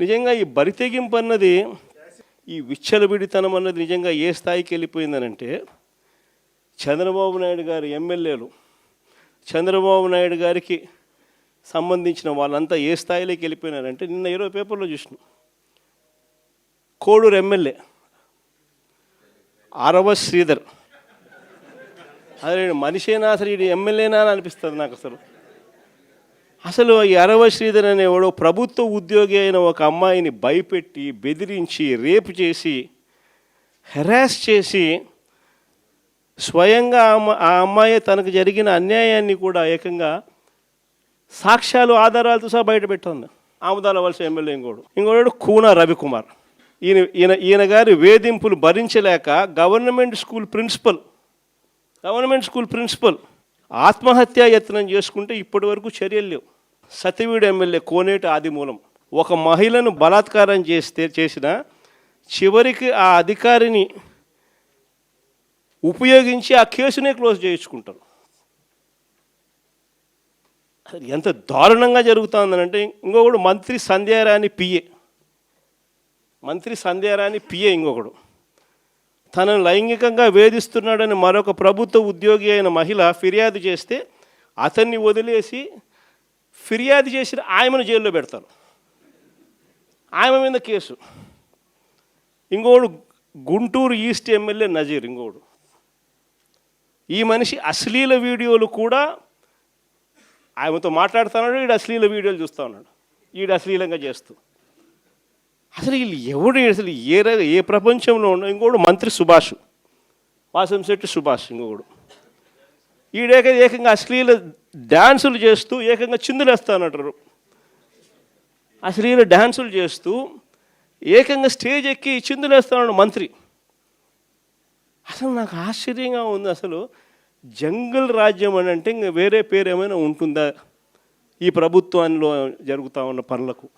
నిజంగా ఈ బరితెగింపు అన్నది ఈ విచ్చలవిడితనం అన్నది నిజంగా ఏ స్థాయికి వెళ్ళిపోయిందనంటే చంద్రబాబు నాయుడు గారి ఎమ్మెల్యేలు చంద్రబాబు నాయుడు గారికి సంబంధించిన వాళ్ళంతా ఏ స్థాయిలోకి వెళ్ళిపోయినారంటే నిన్న ఇరవై పేపర్లో చూసినాం. కోడూరు ఎమ్మెల్యే అరవ శ్రీధర్. అదే మనిషేనా అసలు ఇది ఎమ్మెల్యేనా అని అనిపిస్తుంది నాకు అసలు. అసలు ఈ అరవ శ్రీధర్ అనేవాడు ప్రభుత్వ ఉద్యోగి అయిన ఒక అమ్మాయిని భయపెట్టి బెదిరించి రేపు చేసి హెరాస్ చేసి స్వయంగా ఆ అమ్మ- ఆ అమ్మాయి తనకు జరిగిన అన్యాయాన్ని కూడా ఏకంగా సాక్ష్యాలు ఆధారాలతో సహా బయటపెట్టాను ఆముదాల వలస ఎమ్మెల్యే ఇంకోడు. ఇంకోడు కూన రవికుమార్. ఈయన ఈయన ఈయన గారి వేధింపులు భరించలేక government school principal government school principal ఆత్మహత్యా యత్నం చేసుకుంటే ఇప్పటి వరకు చర్యలు లేవు. సతవీడు ఎమ్మెల్యే కోనేటి ఆదిమూలం ఒక మహిళను బలాత్కారం చేస్తే చేసిన చివరికి ఆ అధికారిని ఉపయోగించి ఆ కేసునే క్లోజ్ చేయించుకుంటారు. ఎంత దారుణంగా జరుగుతుందనంటే ఇంకొకడు మంత్రి సంధ్యారాణి పిఏ. మంత్రి సంధ్యారాణి పిఏ ఇంకొకడు. తనను లైంగికంగా వేధిస్తున్నాడని మరొక ప్రభుత్వ ఉద్యోగి అయిన మహిళ ఫిర్యాదు చేస్తే అతన్ని వదిలేసి ఫిర్యాదు చేసిన ఆయమను జైల్లో పెడతారు. ఆయమ మీద కేసు. ఇంకోడు గుంటూరు ఈస్ట్ ఎమ్మెల్యే నజీర్ ఇంకోడు. ఈ మనిషి అశ్లీల వీడియోలు కూడా ఆయనతో మాట్లాడుతున్నాడు వీడు అశ్లీల వీడియోలు చూస్తూ ఉన్నాడు. వీడు అశ్లీలంగా చేస్తూ. అసలు వీళ్ళు ఎవడు అసలు ఏ ఏ ప్రపంచంలో ఉన్న ఇంకోడు మంత్రి సుభాష్. వాసంశెట్టి సుభాష్ ఇంకొకడు. ఈడేక ఏకంగా అశ్లీల డ్యాన్సులు చేస్తూ ఏకంగా చిందులేస్తానంటారు. అశ్లీల డ్యాన్సులు చేస్తూ ఏకంగా స్టేజ్ ఎక్కి చిందులేస్తాడు మంత్రి. అసలు నాకు ఆశ్చర్యంగా ఉంది అసలు జంగల్ రాజ్యం అని అంటే ఇంకా వేరే పేరు ఏమైనా ఉంటుందా? ఈ ప్రభుత్వంలో జరుగుతూ ఉన్న పనులకు.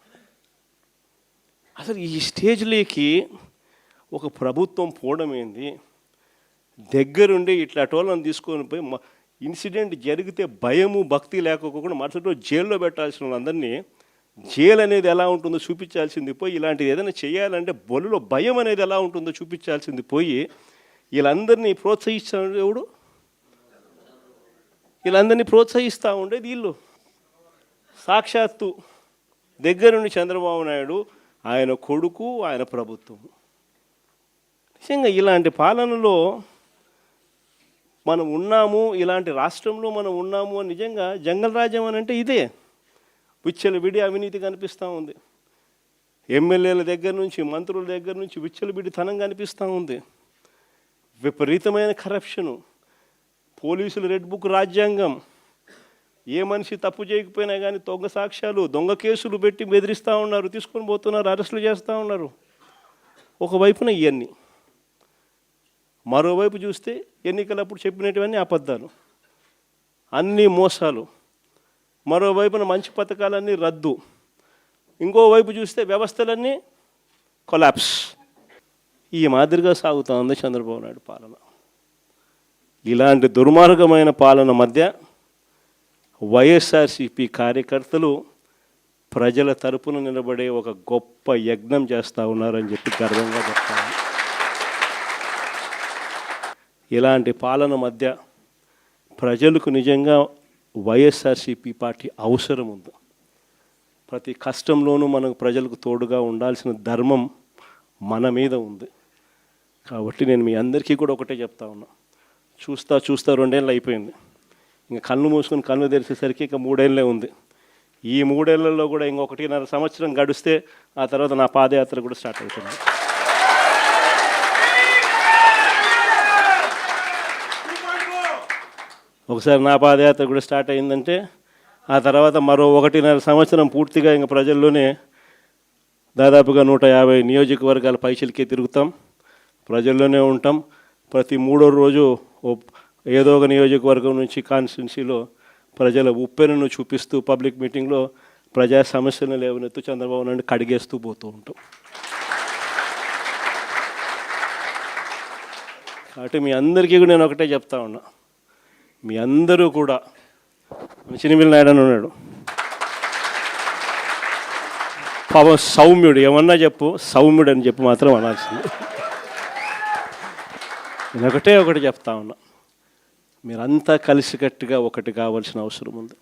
అసలు ఈ స్టేజ్లోకి ఒక ప్రభుత్వం పోవడం ఏంది దగ్గరుండి ఇట్లా టోళ్ళని తీసుకొని పోయి మ- ఇన్సిడెంట్ జరిగితే భయము భక్తి లేకపోకుండా మరుసటి జైల్లో పెట్టాల్సిన వాళ్ళందరినీ జైలు అనేది ఎలా ఉంటుందో చూపించాల్సింది పోయి ఇలాంటిది ఏదైనా చేయాలంటే బొలులో భయం అనేది ఎలా ఉంటుందో చూపించాల్సింది పోయి వీళ్ళందరినీ ప్రోత్సహిస్తాడు ఎవడు? వీళ్ళందరినీ ప్రోత్సహిస్తూ ఉండేది వీళ్ళు. సాక్షాత్తు దగ్గరుండి చంద్రబాబు నాయుడు ఆయన కొడుకు ఆయన ప్రభుత్వం. నిజంగా ఇలాంటి పాలనలో మనం ఉన్నాము ఇలాంటి రాష్ట్రంలో మనం ఉన్నాము అని నిజంగా జంగల్ రాజ్యం అని అంటే ఇదే. విచ్చల విడి అవినీతి కనిపిస్తూ ఉంది. ఎమ్మెల్యేల దగ్గర నుంచి మంత్రుల దగ్గర నుంచి విచ్చల విడితనం కనిపిస్తూ ఉంది. విపరీతమైన కరప్షను పోలీసులు రెడ్ బుక్ రాజ్యాంగం. ఏ మనిషి తప్పు చేయకపోయినా కానీ దొంగ సాక్ష్యాలు దొంగ కేసులు పెట్టి బెదిరిస్తూ ఉన్నారు తీసుకొని పోతున్నారు అరెస్టులు చేస్తూ ఉన్నారు. ఒకవైపున ఇవన్నీ మరోవైపు చూస్తే ఎన్నికలప్పుడు చెప్పినటువన్నీ అబద్ధాలు. అన్నీ మోసాలు. మరోవైపున మంచి పథకాలన్నీ రద్దు. ఇంకోవైపు చూస్తే వ్యవస్థలన్నీ కొలాప్స్. ఈ మాదిరిగా సాగుతూ ఉంది చంద్రబాబు నాయుడు పాలన. ఇలాంటి దుర్మార్గమైన పాలన మధ్య వైఎస్ఆర్సిపి కార్యకర్తలు ప్రజల తరపున నిలబడే ఒక గొప్ప యజ్ఞం చేస్తూ ఉన్నారని చెప్పి గర్వంగా చెప్తాను ఇలాంటి పాలన మధ్య ప్రజలకు నిజంగా వైఎస్ఆర్సిపి పార్టీ అవసరం ఉంది. ప్రతి కష్టంలోనూ మనకు ప్రజలకు తోడుగా ఉండాల్సిన ధర్మం మన మీద ఉంది. కాబట్టి నేను మీ అందరికీ కూడా ఒకటే చెప్తా ఉన్నా. చూస్తా చూస్తా రెండేళ్ళు అయిపోయింది. ఇంకా కళ్ళు మూసుకొని కళ్ళు తెరిచేసరికి ఇంకా మూడేళ్ళే ఉంది. ఈ మూడేళ్ళలో కూడా ఇంకొకటిన్నర సంవత్సరం గడిస్తే ఆ తర్వాత నా పాదయాత్ర కూడా స్టార్ట్ అవుతుంది. ఒకసారి నా పాదయాత్ర కూడా స్టార్ట్ అయిందంటే ఆ తర్వాత మరో ఒకటిన్నర సంవత్సరం పూర్తిగా ఇంకా ప్రజల్లోనే దాదాపుగా నూట యాభై నియోజకవర్గాల పైసలకే తిరుగుతాం. ప్రజల్లోనే ఉంటాం. ప్రతి మూడో రోజు ఓ ఏదో ఒక నియోజకవర్గం నుంచి కాన్స్టిట్యున్సీలో ప్రజల ఉప్పెనను చూపిస్తూ పబ్లిక్ మీటింగ్లో ప్రజా సమస్యలను లేవనెత్తు చంద్రబాబు నాయుడు కడిగేస్తూ పోతూ ఉంటాం. కాబట్టి మీ అందరికీ కూడా నేను ఒకటే చెప్తా ఉన్నా. మీ అందరూ కూడా చినిమిల్ నాయుడు అని ఉన్నాడు. పాపం సౌమ్యుడు ఏమన్నా చెప్పు సౌమ్యుడు అని చెప్పి మాత్రం అనాల్సింది. నేను ఒకటే ఒకటి చెప్తా ఉన్నా. మీరంతా కలిసికట్టుగా ఒకటి కావాల్సిన అవసరం ఉంది.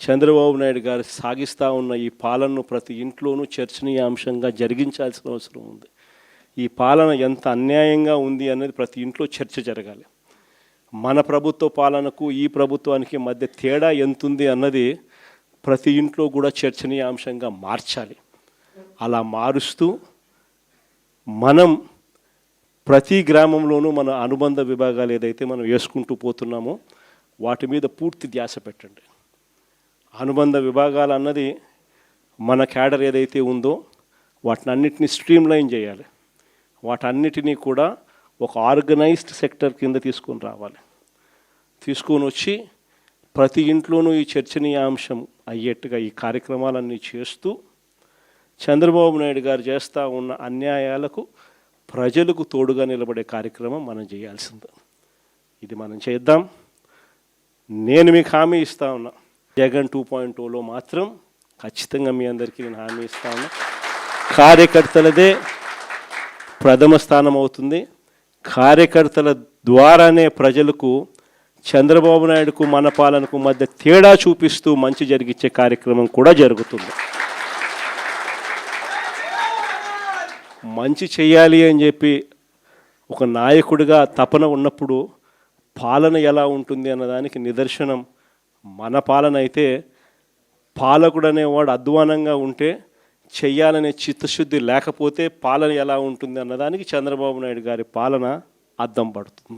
చంద్రబాబు నాయుడు గారు సాగిస్తూ ఉన్న ఈ పాలనను ప్రతి ఇంట్లోనూ చర్చనీయాంశంగా జరిగించాల్సిన అవసరం ఉంది. ఈ పాలన ఎంత అన్యాయంగా ఉంది అనేది ప్రతి ఇంట్లో చర్చ జరగాలి. మన ప్రభుత్వ పాలనకు ఈ ప్రభుత్వానికి మధ్య తేడా ఎంతుంది అన్నది ప్రతి ఇంట్లో కూడా చర్చనీయాంశంగా మార్చాలి. అలా మారుస్తూ మనం ప్రతి గ్రామంలోనూ మన అనుబంధ విభాగాలు ఏదైతే మనం వేసుకుంటూ పోతున్నామో వాటి మీద పూర్తి ధ్యాస పెట్టండి. అనుబంధ విభాగాలు అన్నది మన క్యాడర్ ఏదైతే ఉందో వాటిని వాటినన్నిటిని స్ట్రీమ్లైన్ చేయాలి. వాటన్నిటినీ కూడా ఒక ఆర్గనైజ్డ్ సెక్టర్ కింద తీసుకొని రావాలి. తీసుకొని వచ్చి ప్రతి ఇంట్లోనూ ఈ చర్చనీయాంశం అయ్యేట్టుగా ఈ కార్యక్రమాలన్నీ చేస్తూ చంద్రబాబు నాయుడు గారు చేస్తూ ఉన్న అన్యాయాలకు ప్రజలకు తోడుగా నిలబడే కార్యక్రమం మనం చేయాల్సింది. ఇది మనం చేద్దాం. నేను మీకు హామీ ఇస్తా ఉన్నా. జగన్ టూ పాయింట్ టూలో మాత్రం ఖచ్చితంగా మీ అందరికీ నేను హామీ ఇస్తా ఉన్నా. కార్యకర్తలదే ప్రథమ స్థానం అవుతుంది. కార్యకర్తల ద్వారానే ప్రజలకు చంద్రబాబు నాయుడుకు మన పాలనకు మధ్య తేడా చూపిస్తూ మంచి జరిగించే కార్యక్రమం కూడా జరుగుతుంది. మంచి చేయాలి అని చెప్పి ఒక నాయకుడిగా తపన ఉన్నప్పుడు పాలన ఎలా ఉంటుంది అన్నదానికి నిదర్శనం మన పాలన అయితే పాలకుడు అనేవాడు అధ్వానంగా ఉంటే చెయ్యాలనే చిత్తశుద్ధి లేకపోతే పాలన ఎలా ఉంటుంది అన్నదానికి చంద్రబాబు నాయుడు గారి పాలన అద్దం పడుతుంది.